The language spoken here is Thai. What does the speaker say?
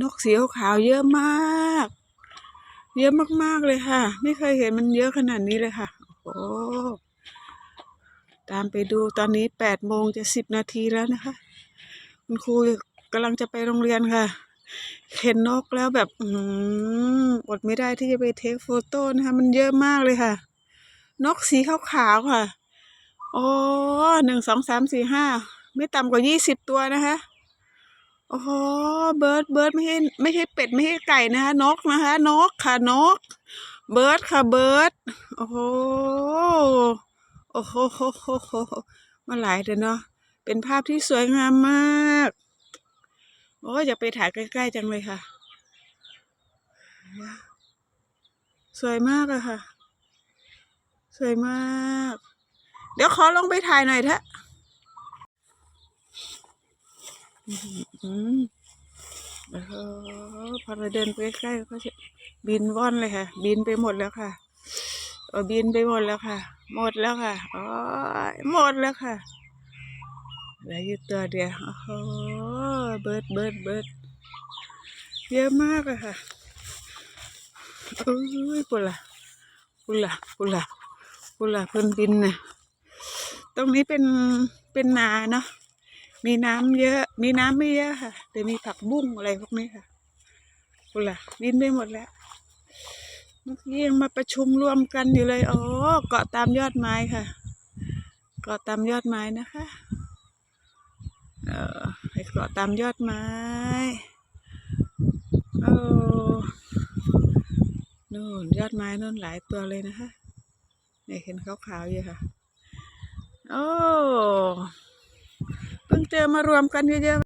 นกสีขาวๆเยอะมาก เยอะมากๆเลยค่ะ ไม่เคยเห็นมันเยอะขนาดนี้เลยค่ะ โอ้ตามไปดูตอนนี้แปดโมงจะสิบนาทีแล้วนะคะ คุณครูกำลังจะไปโรงเรียนค่ะ เห็นนกแล้วแบบ อืมอดไม่ได้ที่จะไปเทคโฟโต้นะคะ มันเยอะมากเลยค่ะ นกสีขาวๆค่ะ โอ้หนึ่งสองสามสี่ห้าไม่ต่ำกว่ายี่สิบตัวนะคะ โอ้โหเบิร์ดเบิร์ดไม่ใช่ไม่ใช่เป็ดไม่ใช่ไก่นะคะนกนะคะนกค่ะนก เบิร์ดค่ะเบิร์ดโอ้โหโอ้โหโหโหโหมาหลายเดือนเนาะเป็นภาพที่สวยงามมาก โอ้ยอยากไปถ่ายใกล้ๆจังเลยค่ะ สวยมากอะค่ะ สวยมาก เดี๋ยวขอลงไปถ่ายหน่อยเถอะ อืมโอ้โหพอเราเดินไปใกล้ๆก็บินว่อนเลยค่ะ บินไปหมดแล้วค่ะเออบินไปหมดแล้วค่ะ หมดแล้วค่ะอ๋อหมดแล้วค่ะเหลืออยู่ตัวเดียวโอ้โหเบิร์ดเบิร์ดเบิร์ดเยอะมากอะค่ะเอ้ยปุละปุละปุละปุละเพิ่นบินน่ะตรงนี้เป็นเป็นนาเนาะ มีน้ำเยอะ มีน้ำไม่เยอะค่ะแต่มีผักบุ้งอะไรพวกนี้ค่ะกุล่ะบินไปหมดแล้วเมื่อกี้ยังมาประชุมรวมกันอยู่เลย อ๋อ เกาะตามยอดไม้ค่ะ เกาะตามยอดไม้นะคะ เออไปเกาะตามยอดไม้โอ้นู่นยอดไม้นู่นหลายตัวเลยนะคะเนี่ยเห็นขาวๆอยู่ค่ะ โอ้ เจอมารวมกันเยอะๆ